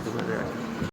ということ。